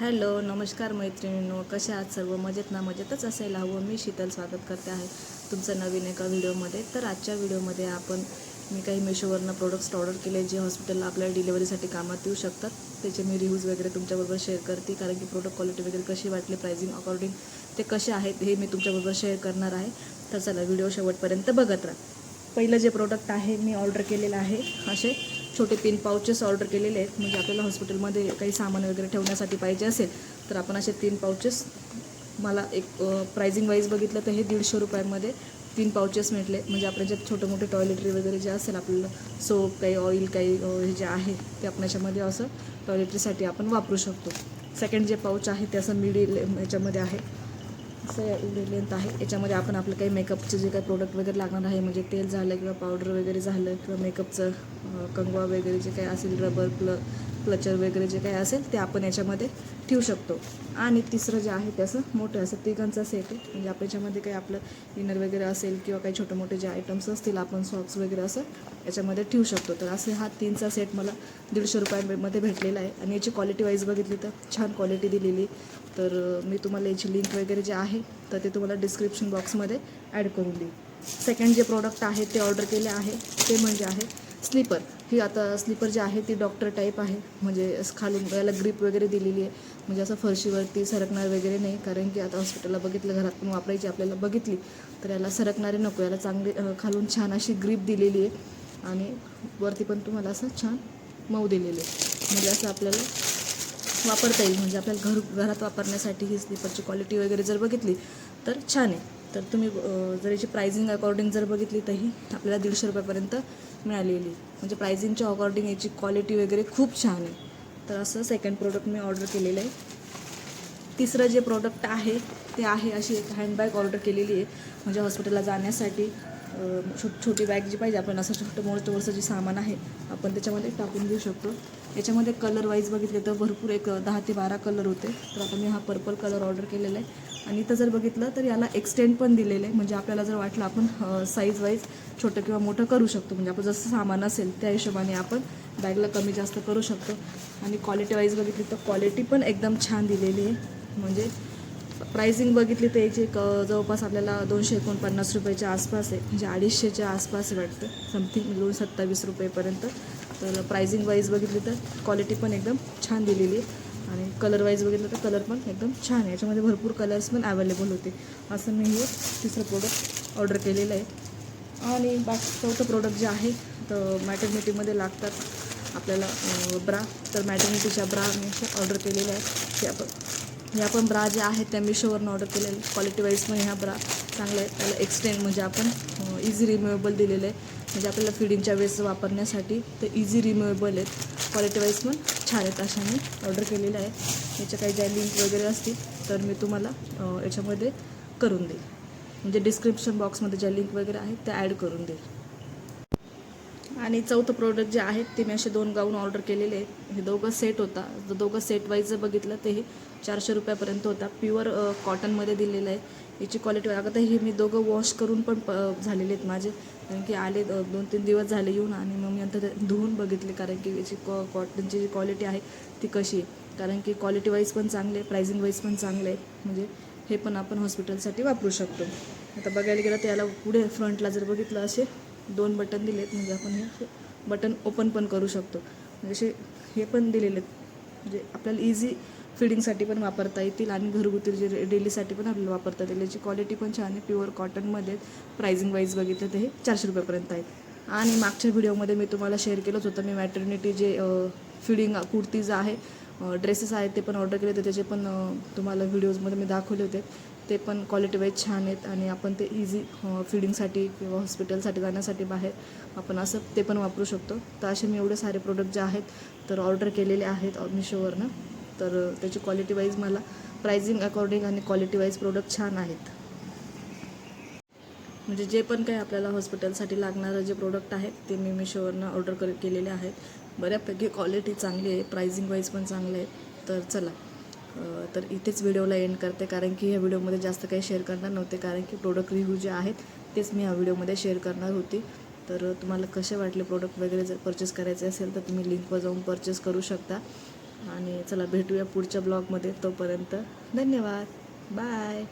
Hello नमस्कार मैत्रिणींनो कशा आहात सर्व? मजेत ना मजेतच असायला हवं. मी शीतल स्वागत करते आहे तुमचं नवीन एका व्हिडिओमध्ये. तर आजच्या व्हिडिओमध्ये आपण मी काही मेशोवरनं प्रोडक्ट्स ऑर्डर केले जे हॉस्पिटलला आपल्याला डिलिव्हरीसाठी कामात येऊ शकतात. त्याचे मी रिव्ह्यूज वगैरे तुमच्याबरोबर शेअर करते कारण की प्रोडक्ट क्वालिटी वगैरे कशी वाटली प्रायझिंग अकॉर्डिंग ते कसे आहेत हे मी तुमच्याबरोबर शेअर करणार आहे. तर चला व्हिडिओ शेवटपर्यंत बघत राहा. पहिलं जे प्रोडक्ट आहे मी ऑर्डर केलेलं आहे असे. छोटे तीन पाउचेस ऑर्डर केलेले आहेत. म्हणजे आपल्याला हॉस्पिटलमध्ये काही सामान वगैरे ठेवण्यासाठी पाहिजे असेल तर आपण असे तीन पाउचेस मला एक प्रायझिंग वाईज बघितलं तर हे दीडशे रुपयांमध्ये तीन पाउचेस भेटले म्हणजे आपण ज्यात छोटे मोठे टॉयलेटरी वगैरे जे असेल आपल्याला सोप काही ऑइल काही हे जे आहे ते आपण याच्यामध्ये असं टॉयलेटरीसाठी आपण वापरू शकतो. सेकंड जे पाऊच आहे ते असं मिडिल याच्यामध्ये आहे. असं एवढे लेंथ आहे. याच्यामध्ये आपण आपलं काही मेकअपचे जे काही प्रोडक्ट वगैरे लागणार आहे म्हणजे तेल झालं किंवा पावडर वगैरे झालं किंवा मेकअपचं कंगवा वगैरे जे काही असेल रबर प्ल क्लचर वगैरे जे काही असेल ते आपण याच्यामध्ये ठेवू शकतो. आणि तिसरं जे आहे ते असं मोठं असं तिघांचा सेट आहे. म्हणजे आपण याच्यामध्ये काही आपलं इनर वगैरे असेल किंवा काही छोटे मोठे जे आयटम्स असतील आपण सॉक्स वगैरे असं याच्यामध्ये ठेवू शकतो. तर असे हा तीनचा सेट मला दीडशे रुपयामध्ये भेटलेला आहे. आणि याची क्वालिटी वाईज बघितली तर छान क्वालिटी दिलेली. तर मी तुम्हाला याची लिंक वगैरे जे आहे तर ते तुम्हाला डिस्क्रिप्शन बॉक्समध्ये ॲड करून देईन. सेकंड जे प्रॉडक्ट आहे ते ऑर्डर केले आहे ते म्हणजे आहे स्लीपर ही आता स्लीपर जे आहे ती डॉक्टर टाईप आहे. म्हणजे असं खालून याला ग्रीप वगैरे दिलेली आहे. म्हणजे असं फरशीवरती सरकणार वगैरे नाही. कारण की आता हॉस्पिटलला बघितलं घरात पण वापरायची आपल्याला बघितली. तर याला सरकणारे नको. याला चांगली खालून छान अशी ग्रीप दिलेली आहे. आणि वरती पण तुम्हाला असं छान मऊ दिलेले आहे. म्हणजे असं आपल्याला वापरता येईल. म्हणजे आपल्याला घर घरात वापरण्यासाठी ही स्लीपरची क्वालिटी वगैरे जर बघितली तर छान आहे. तर तुम्ही जर याची प्रायझिंग अकॉर्डिंग जर बघितली तर ही आपल्याला दीडशे रुपयापर्यंत मिळालेली म्हणजे प्रायझिंगच्या अकॉर्डिंग याची क्वालिटी वगैरे खूप छान आहे. तर असं सेकंड प्रोडक्ट मी ऑर्डर केलेलं आहे. तिसरं जे प्रोडक्ट आहे ते आहे अशी एक हँडबॅग ऑर्डर केलेली आहे. म्हणजे हॉस्पिटलला जाण्यासाठी. छो छोट छोटी बॅग जी पाहिजे आपण असं छोटं मोठं वरचं जे सामान आहे आपण त्याच्यामध्ये टाकून घेऊ शकतो. याच्यामध्ये कलर वाईज बघितले तर भरपूर एक दहा ते बारा कलर होते. तर आता मी हा पर्पल कलर ऑर्डर केलेला आहे. आणि इथं जर बघितलं तर याला एक्सटेंड पण दिलेलं आहे. म्हणजे आपल्याला जर वाटलं आपण साईज वाईज छोटं किंवा मोठं करू शकतो. म्हणजे आपण जसं सामान असेल त्या हिशोबाने आपण बॅगला कमी जास्त करू शकतो. आणि क्वालिटी वाईज बघितली तर क्वालिटी पण एकदम छान दिलेली आहे. म्हणजे प्राइसिंग बघितली तर याची एक जवळपास आपल्याला दोनशे एकोणपन्नास रुपयाच्या आसपास आहे. म्हणजे अडीचशेच्या आसपास वाटतं. समथिंग दोन सत्तावीस रुपयेपर्यंत. तर प्राइसिंग वाईज बघितली तर क्वालिटी पण एकदम छान दिलेली आहे. आणि कलर वाईज बघितलं तर कलर पण एकदम छान आहे. याच्यामध्ये भरपूर कलर्स पण अवेलेबल होते. असं मी हे तिसरं प्रोडक्ट ऑर्डर केलेलं आहे. आणि बाकी चौथं प्रोडक्ट जे आहे तर मॅटर्निटीमध्ये लागतात आपल्याला ब्रा तर मॅटर्निटीच्या ब्रा मी ऑर्डर केलेल्या आहेत. ते आपण ह्या पण ब्रा ज्या आहेत त्या मिशोवरनं ऑर्डर केलेल्या. क्वालिटी वाईज पण ह्या ब्रा चांगल्या आहेत. त्याला एक्सटेंड म्हणजे आपण इझी रिम्युएबल दिलेलं आहे म्हणजे आपल्याला फिडिंगच्या वेळेस वापरण्यासाठी ते इझी रिम्युएबल आहेत. क्वालिटी वाईज पण छान आहेत अशा मी ऑर्डर केलेल्या आहे याच्या काही ज्या लिंक वगैरे असतील तर मी तुम्हाला याच्यामध्ये करून देईल. म्हणजे डिस्क्रिप्शन बॉक्समध्ये ज्या लिंक वगैरे आहेत त्या ॲड करून देईल. आणि चौथं प्रोडक्ट जे आहेत ते मी असे दोन गाऊन ऑर्डर केलेले आहेत. हे दोघं सेट होता. जर दोघं सेट वाईज जर बघितलं ते हे चारशे रुपयापर्यंत होता. प्युअर कॉटनमध्ये दिलेलं आहे. याची क्वालिटी आता तर हे मी दोघं वॉश करून पण प झालेले आहेत माझे. कारण की आले दोन तीन दिवस झाले येऊन आणि मग मी नंतर ते धुवून बघितले. कारण की याची कॉ कॉटनची जी क्वालिटी आहे ती कशी आहे. कारण की क्वालिटी वाईज पण चांगले आहे. प्रायझिंग वाईज पण चांगले आहे. म्हणजे हे पण आपण हॉस्पिटलसाठी वापरू शकतो. आता बघायला गेलं तर याला पुढे फ्रंटला जर बघितलं असे दोन बटन दिलेत म्हणजे आपण हे बटन ओपन पण करू शकतो. म्हणजे असे हे पण दिलेले आहेत म्हणजे आपल्याला इझी फिडिंगसाठी पण वापरता येतील आणि घरगुती जे डेलीसाठी पण आपल्याला वापरता येतील. याची क्वालिटी पण छान आहे प्युअर कॉटनमध्ये प्राइसिंग वाईज बघितलं तर हे चारशे रुपयापर्यंत आहेत आणि मागच्या व्हिडिओमध्ये मी तुम्हाला शेअर केलंच होतं मी मॅटर्निटी जे फिडिंग कुर्तीज आहे ड्रेसेस आहेत ते पण ऑर्डर केले होते. त्याचे पण तुम्हाला व्हिडिओजमध्ये मी दाखवले होते. ते पण क्वालिटी वाईज छान आहेत आणि आपण ते इझी फिडिंगसाठी किंवा हॉस्पिटलसाठी जाण्यासाठी बाहेर आपण असं ते पण वापरू शकतो. तर असे मी एवढे सारे प्रोडक्ट जे आहेत तर ऑर्डर केलेले आहेत मिशोवरनं तर त्याची क्वालिटी वाईज मला प्राइसिंग अकॉर्डिंग आणि क्वालिटी वाईज प्रोडक्ट छान आहेत. म्हणजे जे पण काही आपल्याला हॉस्पिटलसाठी लागणारं जे प्रोडक्ट आहेत ते मी मिशोवरनं ऑर्डर कर केलेले आहेत. बऱ्यापैकी क्वालिटी चांगली आहे प्राइसिंग वाईज पण चांगलं आहे. तर चला. तर इथेच व्हिडिओला एंड करते. कारण की ह्या व्हिडिओमध्ये जास्त काही शेअर करणार नव्हते. कारण की प्रोडक्ट रिव्ह्यू जे आहेत तेच मी ह्या व्हिडिओमध्ये शेअर करणार होती. तर तुम्हाला कसे वाटले प्रोडक्ट वगैरे जर परचेस करायचे असेल तर तुम्ही लिंकवर जाऊन परचेस करू शकता. आणि चला भेटूया पुढच्या ब्लॉगमध्ये तोपर्यंत धन्यवाद. बाय